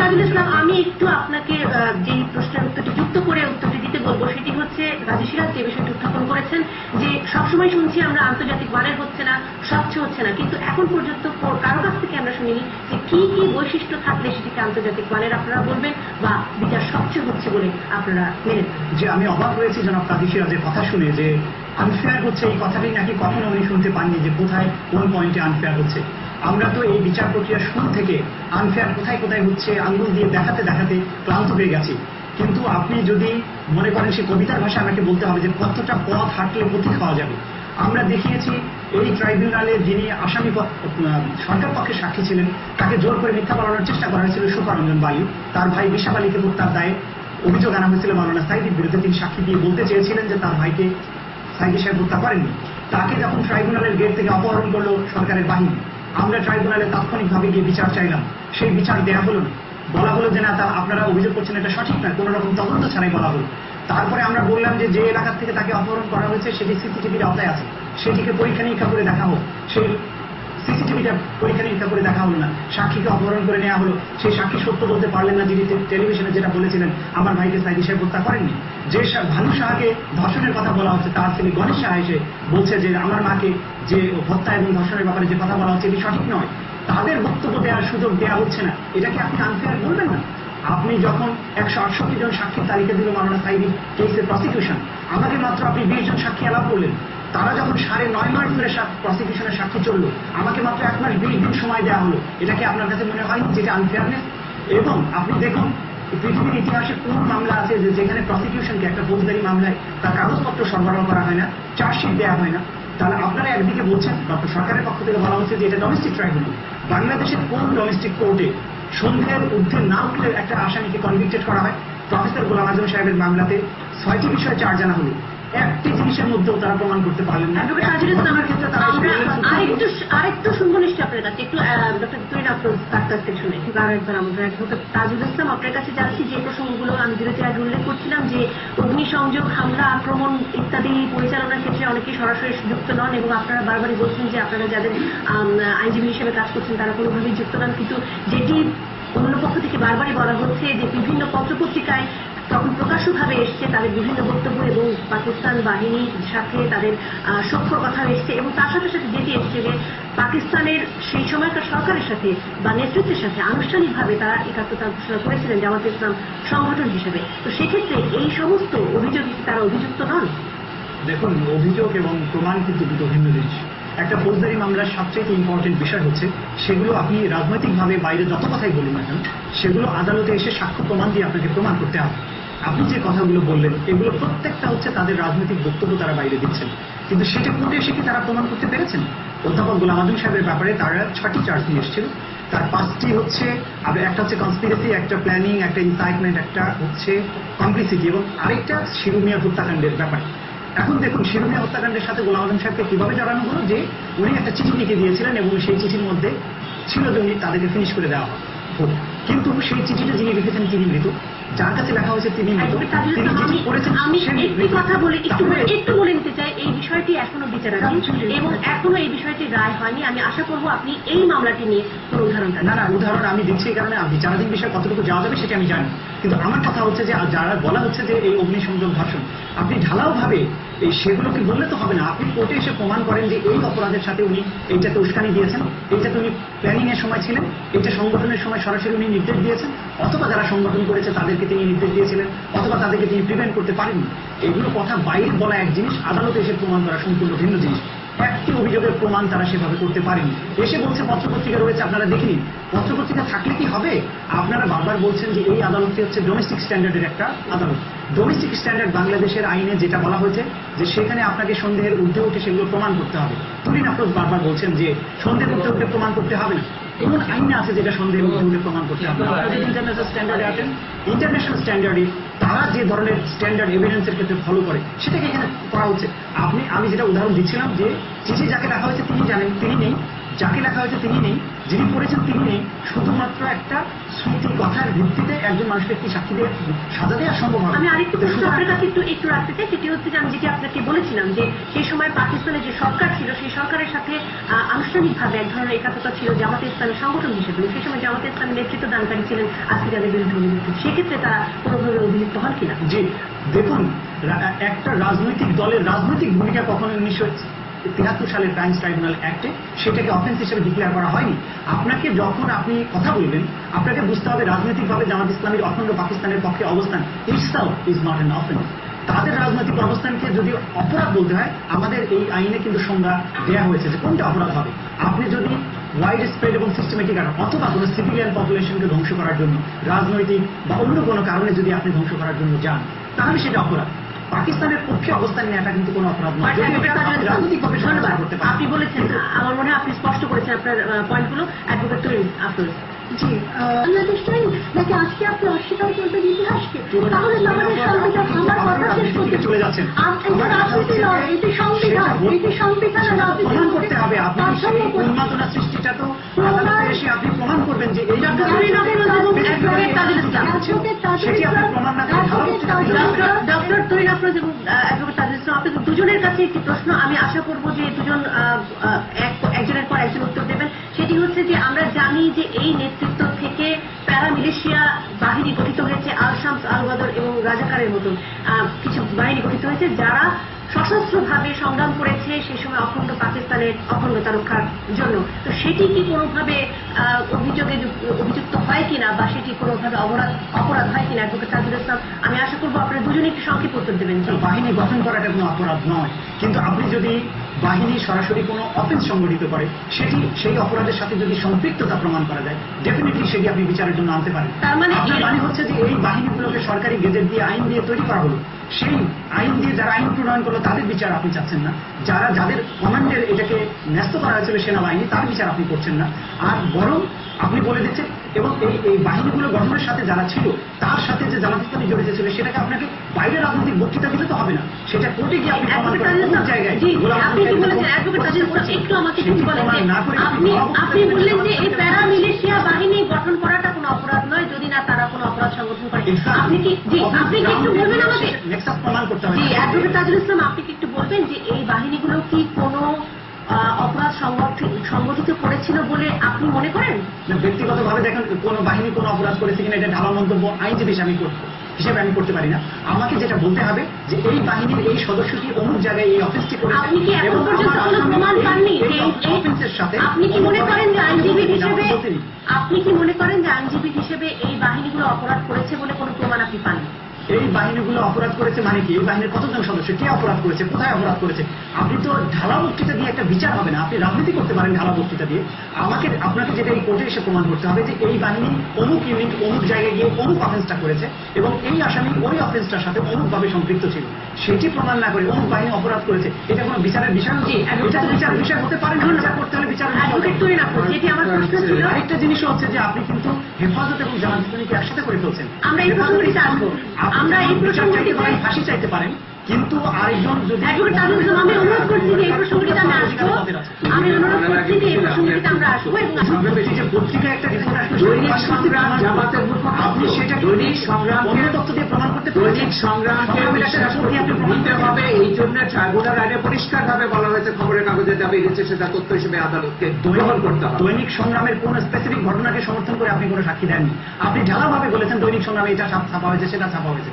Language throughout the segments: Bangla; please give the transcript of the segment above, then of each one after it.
তাজুল ইসলাম আমি একটু আপনাকে যেই প্রশ্নের যুক্ত করে দিতে সেটি হচ্ছে যে বিষয়টি উত্থাপন করেছেন, যে শুনছি আমরা আন্তর্জাতিক মানের হচ্ছে না, স্বচ্ছ হচ্ছে না, কিন্তু এখন পর্যন্ত কারও কাছ থেকে আমরা শুনিনি যে কি কি বৈশিষ্ট্য থাকলে সেটিকে আন্তর্জাতিক মানের আপনারা বলবেন বা বিচার স্বচ্ছ হচ্ছে বলে আপনারা মেনে যে আমি অবাক হয়েছি জনাব কাজী সিরাজের কথা শুনে যে আনফেয়ার হচ্ছে এই কথাটি নাকি কখনো উনি শুনতে পাননি যে কোথায় কোন পয়েন্টে আনফেয়ার হচ্ছে। আমরা তো এই বিচার প্রক্রিয়ার শুরু থেকে আনফেয়ার কোথায় কোথায় হচ্ছে, আঙ্গুল দিয়ে দেখাতে দেখাতে ক্লান্ত হয়ে গেছি। কিন্তু আপনি যদি মনে করেন সে কবিতার ভাষা আমাকে বলতে হবে যে কতটা পথ হাঁটলে পথি খাওয়া যাবে। আমরা দেখিয়েছি এই ট্রাইব্যুনালে যিনি আসামি সরকার পক্ষে সাক্ষী ছিলেন, তাকে জোর করে মিথ্যা বলানোর চেষ্টা করা হয়েছিল সুপারঞ্জন বায়ু। তার ভাই বিশাপ আলীকে হত্যার দায়ে অভিযোগ আনা হয়েছিল মাওলানা সাইদির বিরুদ্ধে। তিনি সাক্ষী দিয়ে বলতে চেয়েছিলেন যে তার ভাইকে সাইদি সাহেব হত্যা করেননি। তাকে যখন ট্রাইব্যুনালের গেট থেকে অপহরণ করল সরকারের বাহিনী, আমরা ট্রাইব্যুনালে তাৎক্ষণিকভাবে গিয়ে বিচার চাইলাম। সেই বিচার দেয়া হল বলা হলো যে, না, তা আপনারা অভিযোগ করছেন, এটা সঠিক না কোনো রকম তদন্ত ছাড়াই বলা হলো। তারপরে আমরা বললাম যে যে এলাকা থেকে তাকে অপহরণ করা হয়েছে, সেটি সিসিটিভির আওতায় আছে। সেটিকে পরীক্ষা নিরীক্ষা করে দেখা হোক। সেই সিসিটিভিটা পরীক্ষা নিরীক্ষা করে দেখা হলো না। সাক্ষীকে অপহরণ করে নেওয়া হলো। সেই সাক্ষী সত্য বলতে পারলেন না যিনি টেলিভিশনে যেটা বলেছিলেন, আমার ভাইকে সাইদি সাহেব হত্যা করেননি। যে ভানু সাহাকে ধর্ষণের কথা বলা হচ্ছে, তার ছেলে গণেশ সাহা এসে বলছে যে, আমার মাকে যে হত্যা এবং ধর্ষণের ব্যাপারে যে কথা বলা হচ্ছে, এটি সঠিক নয়। তাদের বক্তব্য দেওয়ার সুযোগ দেওয়া হচ্ছে না। এটাকে আপনি আনফেয়ার বলবেন না? আপনি যখন একশো আটষট্টি জন সাক্ষীর তালিকা দিল মাওলানা সাইদি কেসের প্রসিকিউশন আমাকে মাত্র আপনি বিশ জন সাক্ষী অ্যালাউ করলেন। তারা যখন সাড়ে নয় মাস ধরে প্রসিকিউশনের সাক্ষী চলল, আমাকে মাত্র এক মাস বিশ দিন সময় দেওয়া হলো। এটা কি আপনার কাছে মনে হয়নি যেটা আনফেয়ারনেস এবং আপনি দেখুন পৃথিবীর ইতিহাসে কোন মামলা আছে যে যেখানে প্রসিকিউশনকে একটা ফৌজদারি মামলায় তার কাগজপত্র সরবরাহ করা হয় না চার্জশিট দেওয়া হয় না। তাহলে আপনারা একদিকে বলছেন ডক্টর সরকারের পক্ষ থেকে বলা হচ্ছে যে এটা ডোমেস্টিক ট্রাইব্যুনাল বাংলাদেশের কোন ডোমেস্টিক কোর্টে সন্ধ্যের ঊর্ধ্বে না উঠলে একটা আসামিকে কনভিক্টেড করা হয়? প্রফেসর গোলাম আজম সাহেবের মামলাতে ছয়টি বিষয়ে চার্জ জানা হলো। একটি জিনিসের মধ্যেও তারা প্রমাণ করতে পারলেন না। ক্ষেত্রে তারা আরেকটু আরেকটু নিশ্চয়ই আপনার কাছে একটু ডক্টর তুইন আফরোজ তার থেকে শুনে ঠিক আরও একবার আমরা অ্যাডভোকেট তাজুল ইসলাম আপনার কাছে যাচ্ছি যে প্রসঙ্গগুলো আমি বিরতি আগে উল্লেখ করছিলাম যে অগ্নিসংযোগ হামলা আক্রমণ ইত্যাদি পরিচালনার ক্ষেত্রে অনেকে সরাসরি যুক্ত নন এবং আপনারা বারবারই বলছেন যে আপনারা যাদের আইনজীবী হিসেবে কাজ করছেন তারা কোনোভাবেই যুক্ত নন। কিন্তু যেটি অন্য পক্ষ থেকে বারবারই বলা হচ্ছে যে বিভিন্ন পত্রপত্রিকায় তখন প্রকাশ্যভাবে এসছে তাদের বিভিন্ন বক্তব্য এবং পাকিস্তান বাহিনীর সাথে তাদের সখ্যর কথা এসছে এবং তার সাথে সাথে যেটি এসছে যে পাকিস্তানের সেই সময়কার সরকারের সাথে বা নেতৃত্বের সাথে আনুষ্ঠানিকভাবে তারা একাত্মতা ঘোষণা করেছিলেন জামাত ইসলাম সংগঠন হিসেবে। তো সেক্ষেত্রে এই সমস্ত অভিযোগে তারা অভিযুক্ত নন? দেখুন, অভিযোগ এবং প্রমাণ কিন্তু দুটো ভিন্ন জিনিস। একটা ফৌজদারি মামলার সবচেয়ে ইম্পর্টেন্ট বিষয় হচ্ছে, সেগুলো আপনি রাজনৈতিকভাবে বাইরে যত কথাই বলুন না কেন, সেগুলো আদালতে এসে সাক্ষ্য প্রমাণ দিয়ে আপনাকে প্রমাণ করতে হবে। আপনি যে কথাগুলো বললেন, এগুলো প্রত্যেকটা হচ্ছে তাদের রাজনৈতিক বক্তব্য তারা বাইরে দিচ্ছেন। কিন্তু সেটা কোর্টে এসে কি তারা প্রমাণ করতে পেরেছেন? অধ্যাপক গোলাম আজম সাহেবের ব্যাপারে তারা ছটি চার্জ নিয়ে এসেছিল। তার পাঁচটি হচ্ছে আর একটা হচ্ছে কনস্পিরেসি একটা প্ল্যানিং একটা ইনসাইটমেন্ট একটা হচ্ছে কমপ্লিসিটি এবং আরেকটা শিরুমিয়া হত্যাকাণ্ডের ব্যাপারে। এখন দেখুন শিরুমিয়া হত্যাকাণ্ডের সাথে গোলাম আজম সাহেবকে কীভাবে জড়ানো হলো যে উনি একটা চিঠি লিখে দিয়েছিলেন এবং সেই চিঠির মধ্যে ছিল যে উনি তাদেরকে ফিনিশ করে দেওয়া হোক কিন্তু সেই চিঠিটা যিনি লিখেছেন তিনি মৃত। যার কাছে লেখা হয়েছে তিনি মৃত। তিনি ইসলাম, চিঠি করেছেন আমি একটি কথা বলে একটু একটু বলে নিতে চাই এই বিষয়টি এখনও বিচারাধীন এবং এখনও এই বিষয়টি রায় হয়নি। আমি আশা করব আপনি এই মামলাটি নিয়ে কোনো না। না উদাহরণ আমি দিচ্ছি এই কারণে। বিচারাধীন বিষয়ে কতটুকু যাওয়া যাবে সেটা আমি জানি। কিন্তু আমার কথা হচ্ছে যে যারা বলা হচ্ছে যে এই অগ্নিসংযোগ ধর্ষণ আপনি ঢালাও ভাবে এই সেগুলোকে বললে তো হবে না। আপনি কোর্টে এসে প্রমাণ করেন যে এই অপরাধের সাথে উনি এইটাতে উস্কানি দিয়েছেন এইটাতে উনি প্ল্যানিং এর সময় ছিলেন এইটা সংগঠনের সময় সরাসরি উনি নির্দেশ দিয়েছেন, অথবা যারা সংগঠন করেছে তাদেরকে তিনি নির্দেশ দিয়েছিলেন, অথবা তাদেরকে তিনি প্রিভেন্ট করতে পারেননি। এগুলো কথা বাইরে বলা এক জিনিস, আদালতে এসে প্রমাণ করা সম্পূর্ণ ভিন্ন জিনিস। একটি অভিযোগের প্রমাণ তারা সেভাবে করতে পারেনি। এসে বলছে, পত্রপত্রিকা রয়েছে, আপনারা দেখিনি পত্রপত্রিকা থাকলে কি হবে? আপনারা বারবার বলছেন যে এই আদালতটি হচ্ছে ডোমেস্টিক স্ট্যান্ডার্ডের একটা আদালত। ডোমেস্টিক স্ট্যান্ডার্ড বাংলাদেশের আইনে যেটা বলা হয়েছে, যে সেখানে আপনাকে সন্দেহের উঠে সেগুলো প্রমাণ করতে হবে। তুলিন আফরোজ বারবার বলছেন যে সন্দেহের উঠে প্রমাণ করতে হবে না। কোন আইনে আছে যেটা সন্দেহ মধ্যে প্রমাণ করতে হবে। আপনারা ইন্টারন্যাশনাল স্ট্যান্ডার্ডে আছেন ইন্টারন্যাশনাল স্ট্যান্ডার্ডে তারা যে ধরনের স্ট্যান্ডার্ড এভিডেন্সের ক্ষেত্রে ফলো করে, সেটাকে এখানে করা হচ্ছে। আপনি, আমি যেটা উদাহরণ দিচ্ছিলাম যে চিঠি যাকে লেখা হয়েছে তিনি জানেন, তিনি নেই। যাকে লেখা হয়েছে তিনি নেই। যিনি করেছেন তিনি শুধুমাত্র একটা স্মৃতি কথার ভিত্তিতে একজন মানুষকে কি সাক্ষী দিয়ে সাজা দেওয়া সম্ভব হবে। আমি আরেকটু প্রশ্ন আপনার কাছে একটু একটু রাখতে চাই সেটি হচ্ছে যে আমি যেটি আপনাকে বলেছিলাম যে সেই সময় পাকিস্তানের যে সরকার ছিল সেই সরকারের সাথে আনুষ্ঠানিকভাবে এক ধরনের একাত্মতা ছিল জামাতে ইসলামের সংগঠন হিসেবে। সেই সময় জামাতে ইসলামের নেতৃত্ব দানকারী ছিলেন আজকে যাদের বিরুদ্ধে অভিযুক্ত। সেক্ষেত্রে তারা কোনোভাবে অভিযুক্ত হন কিনা? জি দেখুন একটা রাজনৈতিক দলের রাজনৈতিক ভূমিকা কখনো উনিশশো তিহাত্তর সালের ক্রাইমস ট্রাইব্যুনাল অ্যাক্টে সেটাকে অফেন্স হিসেবে ডিক্লেয়ার করা হয়নি। আপনাকে যখন আপনি কথা বলবেন, আপনাকে বুঝতে হবে রাজনৈতিকভাবে জামাত ইসলামীর অখণ্ড পাকিস্তানের পক্ষে অবস্থান itself is not an offence তাদের রাজনৈতিক অবস্থানকে যদি অপরাধ বলতে হয়, আমাদের এই আইনে কিন্তু সংজ্ঞা দেওয়া হয়েছে যে কোনটা অপরাধ হবে। আপনি যদি ওয়াইড স্প্রেড এবং সিস্টেমেটিক অথবা কোনো সিভিলিয়ান পপুলেশনকে ধ্বংস করার জন্য, রাজনৈতিক বা অন্য কোনো কারণে যদি আপনি ধ্বংস করার জন্য যান, তাহলে সেটা অপরাধ। পাকিস্তানের পক্ষে অবস্থান নেওয়াটা কিন্তু কোনো অপরাধ নয়। আপনি রাজনৈতিকভাবে ধন্যবাদ। করতে পারেন আপনি বলেছেন আমার মনে হয় আপনি স্পষ্ট করেছেন আপনার পয়েন্টগুলো অ্যাডভোকেট তৈরি আফরোজ। জি নাকি আজকে আপনি অস্বীকার করবেন ইতিহাসকে? তাহলে তো আমাদের সংবিধান আমার কথা শেষ করতে চলে যাচ্ছেন। আপ- এটা রাজনীতি নয় এটি সংবিধান। এটি সংবিধান রাজনীতি করতে হবে। আপনি সেই উন্মাদনা সৃষ্টিটা আদালতে এসে আপনি প্রমাণ করবেন যে এই ডক্টর তরিন আফরোজ এবং অ্যাডভোকেট তাজুল ইসলাম সেটি আপনি প্রমাণ না করে ঢালাও হচ্ছে আপনি ডক্টর ডক্টর তরিন আফরোজ এবং অ্যাডভোকেট তাজুল ইসলাম আপনাদের দুজনের কাছে একটি প্রশ্ন আমি আশা করব যে দুজন একজনের পর একজন উত্তর দেবেন। সেটি হচ্ছে যে আমরা জানি যে এই নেতৃত্ব থেকে প্যারামিলিশিয়া বাহিনী গঠিত হয়েছে আল শামস আল বদর এবং রাজাকারের মতন আহ, কিছু বাহিনী গঠিত হয়েছে যারা সশস্ত্রভাবে সংগ্রাম করেছে সেই সময় অখণ্ড পাকিস্তানের অখণ্ডতা রক্ষার জন্য। তো সেটি কি কোনোভাবে অভিযোগে অভিযুক্ত হয় কিনা বা সেটি কোনোভাবে অপরাধ অপরাধ হয় কিনা অ্যাডভোকেট তাজুল ইসলাম? আমি আশা করব আপনারা দুজনে একটু সংক্ষেপ উত্তর দেবেন। জি। বাহিনী গঠন করাটা কোনো অপরাধ নয়। কিন্তু আপনি যদি বাহিনী সরাসরি কোনো অফেন্স সংগঠিত করে সেটি সেই অপরাধের সাথে যদি সম্পৃক্ততা প্রমাণ করা যায় ডেফিনেটলি সেটি আপনি বিচারের জন্য আনতে পারেন। তার মানে মানে হচ্ছে যে এই বাহিনীগুলোকে সরকারি গেজেট দিয়ে আইন দিয়ে তৈরি করা হলো। সেই আইন দিয়ে যারা আইন প্রণয়ন করল, তাদের বিচার আপনি চাচ্ছেন না। যারা, যাদের কমান্ডের এটাকে ন্যস্ত করা হয়েছিল সেনাবাহিনী, তার বিচার আপনি করছেন না। আর বরং আপনি বলে দিচ্ছেন এবং এই এই বাহিনীগুলো গঠনের সাথে যারা ছিল তার সাথে যে জামাত ইসলামী জড়িত ছিল সেটাকে আপনাকে বাইরে রাজনৈতিক বক্তৃতা দিলে তো হবে না। সেটা কোর্টে গিয়ে আপনি জায়গায় আপনি একটু আমাকে আপনি বললেন যে এই প্যারামিলিশিয়া বাহিনী গঠন করাটা কোনো অপরাধ নয় যদি না তারা কোনো অপরাধ সংগঠন করে। আপনি কি জি আপনি কি একটু বলবেন আমাকে? নেক্সাস প্রমাণ করতে হবে। জি অ্যাডভোকেট তাজুল ইসলাম আপনি কি একটু বলবেন যে এই বাহিনীগুলো কি কোনো অপরাধ সংগঠিত করেছিল বলে আপনি মনে করেন? না, ব্যক্তিগতভাবে দেখেন কোন বাহিনী কোন অপরাধ করেছে কিনা এটা ঢালা মন্তব্য আইনজীবী আমি করব হিসেবে আমি করতে পারি না। আমাকে যেটা বলতে হবে যে এই বাহিনীর এই সদস্যটি অমুক জায়গায় এই অফিসটি করেছে আপনি কি এখন পর্যন্ত কোনো প্রমাণ পাননি এই যে এই- অফেন্সের সাথে আপনি কি মনে করেন যে আইনজীবী হিসেবে আপনি কি মনে করেন যে আইনজীবী হিসেবে এই বাহিনীগুলো অপরাধ করেছে বলে কোনো প্রমাণ আপনি পাননি? এই বাহিনীগুলো অপরাধ করেছে মানে কি? এই বাহিনীর কতজন সদস্য? কে অপরাধ করেছে? কোথায় অপরাধ করেছে? আপনি তো ঢালা বক্তৃতা দিয়ে একটা বিচার হবে না। আপনি রাজনীতি করতে পারেন ঢালা বক্তৃতা দিয়ে। আমাকে আপনাকে যেটা এই কোর্টে এসে প্রমাণ করতে হবে যে এই বাহিনী অমুক ইউনিট অমুক জায়গায় গিয়ে অমুক অফেন্সটা করেছে এবং এই আসামি ওই অফেন্সটার সাথে অমুকভাবে সম্পৃক্ত ছিল। সেটি প্রমাণ না করে অমুক বাহিনী অপরাধ করেছে। এটা কোনো বিচারের বিষয় নয় এটা বিচার বিষয় হতে পারে না। করতে হলে বিচার না যেটি আমার প্রশ্ন ছিল। আরেকটা জিনিস হচ্ছে যে আপনি কিন্তু হেফাজত এবং জামাত ইসলামীকে একসাথে করে ফেলছেন আমরা এই প্রসঙ্গটিতে আসব। আমরা এই প্রসঙ্গটিতে- ফাঁসি চাইতে পারেন কিন্তু আরেকজন যদি আমি অনুরোধ করছি যে এই প্রসঙ্গটিতে আমি আসব। আমি অনুরোধ করছি যে এই প্রসঙ্গটিতে আমরা আসব এবং আমরা যে পত্রিকায় একটা রিপোর্ট আসবে দৈনিক সংগ্রাম জামাতের। আপনি সেটা দৈনিক তথ্য দিয়ে প্রমাণ করতে দৈনিক সংগ্রামকে নিতে হবে এই জন্য ট্রাইব্যুনাল আইনে বলা হয়েছে খবরের কাগজে সেটা তথ্য হিসেবে আদালতকে গ্রহণ করতে হবে। দৈনিক সংগ্রামের কোন স্পেসিফিক ঘটনাকে সমর্থন করে আপনি কোনো সাক্ষী দেননি। আপনি ঢালাভাবে বলেছেন দৈনিক সংগ্রামে এটা ছাপা হয়েছে সেটা ছাপা হয়েছে।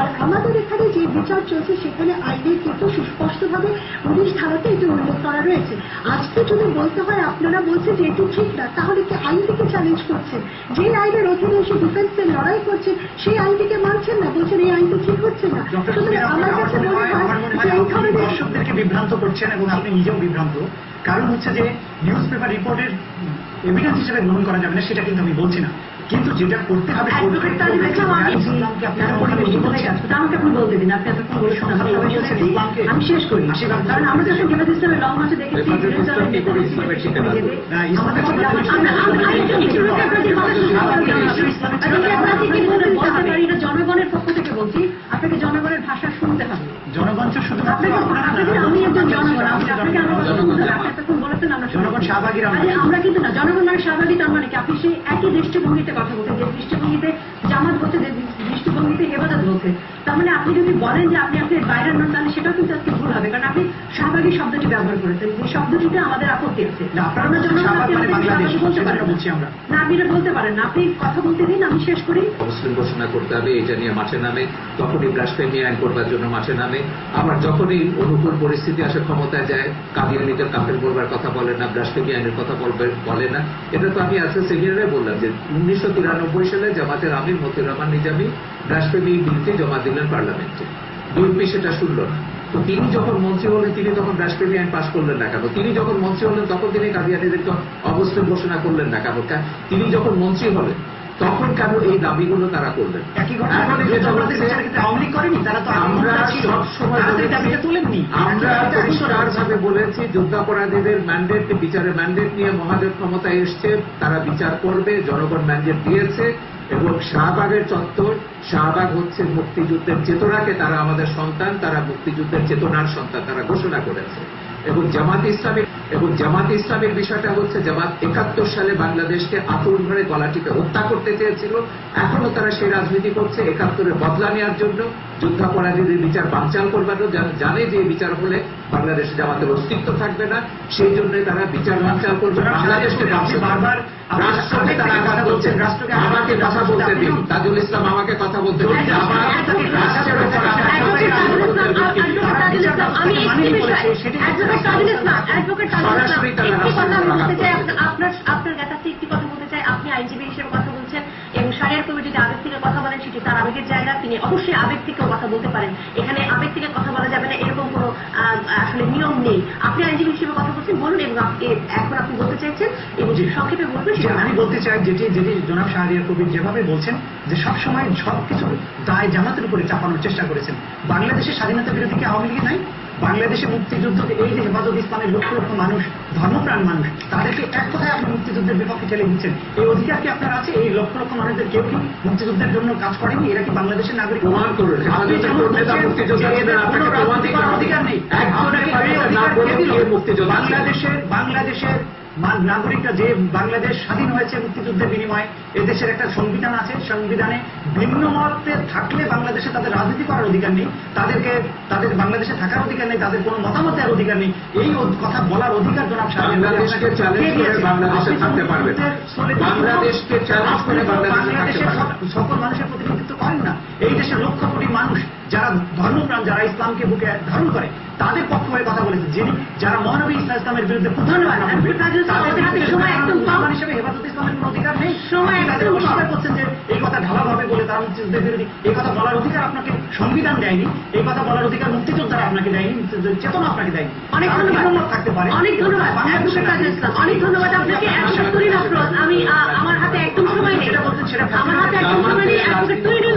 আর আমাদের এখানে যে বিচার চলছে সেখানে আইনের কিন্তু সুস্পষ্টভাবে উনিশ ধারাতে এটি উল্লেখ করা রয়েছে। আজকে যদি বলতে হয় আপনারা বলছেন যে এটি ঠিক না তাহলে কি আইনটিকে চ্যালেঞ্জ করছেন যে আইনের অধীনে এসে ডিফেন্সের লড়াই করছেন সেই আইনটিকে মানছেন না? বলছেন এই আইনটি ঠিক হচ্ছে না। সুতরাং আমার কাছে মনে আমার হয় যে এই ধরনের দর্শকদেরকে বিভ্রান্ত করছেন এবং আপনি নিজেও বিভ্রান্ত। কারণ হচ্ছে যে নিউজ পেপার রিপোর্টের এভিডেন্স হিসেবে গ্রহণ করা যাবে না সেটা কিন্তু আমি বলছি না। কিন্তু যেটা করতে হবে তা আমাকে আপনি বলতে দিন আপনি এতক্ষণ বলেছেন আমরা সবাই শুনেছি। আমি শেষ করি। কারণ আমরা যখন হেফাজ ইসলামের লং মাসে দেখেছি জনগণের পক্ষ থেকে বলছি আপনাকে জনগণের ভাষা শুনতে হবে। জনগণ আমি একজন জনগণ আপনাকে আমার কথা শুনতে হবে। আপনি এতক্ষণ বলেছেন আমরা জনগণ পারি। শাহবাগীরা আমরা। আরে আমরা কিন্তু না জনগণ মানে শাহবাগী তার মানে কি? আপনি সেই একই দৃষ্টিভঙ্গিতে কথা বলছেন যে দৃষ্টিভঙ্গিতে জামাত বলছে যে দৃষ্টিভঙ্গিতে হেফাজত বলছে তার মানে আপনি যদি বলেন যে আপনি সেটাও কিন্তু আজকে ভুল হবে কারণ আপনি শাহবাগী শব্দটি ব্যবহার করেছেন যে শব্দটিতে আমাদের আপত্তি আছে। আপনারা মানে আপনি বলতে পারেন। বলছি আমরা। না আপনি এটা বলতে পারেন না আপনি কথা বলতে দিন আমি শেষ করি। মুসলিম ঘোষণা করতে হবে এটা নিয়ে মাঠে নামে তখনই ব্লাসফেমি আইন করবার জন্য মাঠে নামে আবার যখনই অনুকূল পরিস্থিতি আসে ক্ষমতায় যায় কাদিয়ানিদের কাফের বলবার কথা বলে না ব্লাসফেমি আইনের কথা বলবে বলে না এটা তো আমি আজকে সেমিনারে বললাম যে উনিশশো তিরানব্বই সালে জামাতের আমির মতিউর রহমান নিজামী ব্লাসফেমি বিলটি জমা দিলেন পার্লামেন্টে। বিএনপি সেটা শুনল। তো তিনি যখন মন্ত্রী হলেন তিনি তখন রাষ্ট্রপতি আইন পাশ করলেন না কেন? তিনি যখন মন্ত্রী হলেন তখন তিনি কাদিয়ানিদেরকে অবস্থান ঘোষণা করলেন না কেন? তিনি যখন মন্ত্রী হলেন তখন কেন এই দাবিগুলো তারা করলেন? আমরা বলেছি- যুদ্ধাপরাধীদের ম্যান্ডেট বিচারে ম্যান্ডেট নিয়ে মহাদেব ক্ষমতায় এসছে তারা বিচার করবে জনগণ ম্যান্ডেট দিয়েছে। এবং শাহবাগের চত্বর শাহবাগ হচ্ছে মুক্তিযুদ্ধের চেতনাকে তারা আমাদের সন্তান তারা মুক্তিযুদ্ধের চেতনার সন্তান তারা ঘোষণা করেছে। এবং জামাত ইসলামের এবং জামাত ইসলামের বিষয়টা হচ্ছে জামাত একাত্তর সালে বাংলাদেশকে আতুর ধরে গলা টিপে হত্যা করতে চেয়েছিল। এখনও তারা সেই রাজনীতি করছে একাত্তরের বদলা নেওয়ার জন্য। যুদ্ধাপরাধীদের বিচার বানচাল করবার জানে যে বিচার হলে বাংলাদেশে জামাতের অস্তিত্ব থাকবে না। সেই জন্য তারা বিচার বানচাল করবে। বাংলাদেশকে বারবার রাষ্ট্রকে তারা কথা বলছেন। রাষ্ট্রকে আমাকে কথা বলতে দিন। তাজুল ইসলাম আমাকে কথা বলতে দিন। আমার রাষ্ট্রের উপর সরাসরি তারা আপনার আপনার কাছে একটি কথা বলতে চাই আপনি আইনজীবী হিসেবে সেটি তার আবেগের জায়গা তিনি অবশ্যই আবেগ থেকেও কথা বলতে পারেন। এখানে আবেগ থেকে কথা বলা যাবে না এরকম কোনো আসলে নিয়ম নেই। আপনি আইনজীবী হিসেবে কথা বলছেন বলুন এবং এখন আপনি বলতে চাইছেন এবং। সংক্ষেপে বলবেন আমি বলতে চাই যেটি যেটি জনাব শাহরিয়া কবির যেভাবে বলছেন যে সব সময় সবকিছু দায় জামাতের উপরে চাপানোর চেষ্টা করেছেন। বাংলাদেশের স্বাধীনতা বিরোধী কি আওয়ামী লীগ নাই? বাংলাদেশে মুক্তিযুদ্ধকে এই যে হেফাজত ইসলামের লক্ষ লক্ষ মানুষ ধর্মপ্রাণ মানুষ তাদেরকে এক কথায় আপনি মুক্তিযুদ্ধের বিপক্ষে ঠেলে দিচ্ছেন। এই অধিকার কি আপনার আছে? এই লক্ষ লক্ষ মানুষদের কেউ কি মুক্তিযুদ্ধের জন্য কাজ করেনি? এরা কি বাংলাদেশের নাগরিক? প্রমাণ করুন। অধিকার নেই? বাংলাদেশের বাংলাদেশের নাগরিকরা যে বাংলাদেশ স্বাধীন হয়েছে মুক্তিযুদ্ধের বিনিময়ে এদেশের একটা সংবিধান আছে। সংবিধানে ভিন্ন মতে থাকলে বাংলাদেশে তাদের রাজনীতি করার অধিকার নেই তাদেরকে তাদের বাংলাদেশে থাকার অধিকার নেই তাদের কোনো মতামত দেওয়ার অধিকার নেই। এই কথা বলার অধিকার জনাব বাংলাদেশকে চ্যালেঞ্জ করে বাংলাদেশে থাকতে পারবে বাংলাদেশকে চ্যালেঞ্জ করে বাংলাদেশে বাংলাদেশের পারবে না। সব- সকল মানুষের প্রতিনিধিত্ব করেন না। এই দেশের লক্ষ কোটি মানুষ যারা ধর্মপ্রাণ যারা ইসলামকে বুকে ধারণ করে তাদের পক্ষ হয়ে বলেছে যিনি যারা মহানবী ইসলাম ইসলামের বিরুদ্ধে ধন্যবাদ। তাদের হাতে সময় একদম কম। হিসেবে হেফাজত ইসলামের কোনো অধিকার নেই। সময় তাদের অস্বীকার করছেন যে এই কথা ঢালাভাবে বলে তারা মুক্তিযুদ্ধের বিরোধী এই কথা বলার অধিকার আপনাকে সংবিধান দেয়নি এই কথা বলার অধিকার মুক্তিযোদ্ধারা আপনাকে দেয়নি চেতনা আপনাকে দেয়নি। অনেক ধন্যবাদ। থাকতে পারে। অনেক ধন্যবাদ। অনেক ধন্যবাদ আপনাকে আমি আমার হাতে একদম সময় নেই। সেটা বলছেন সেটা আমার হাতে একদম জামাত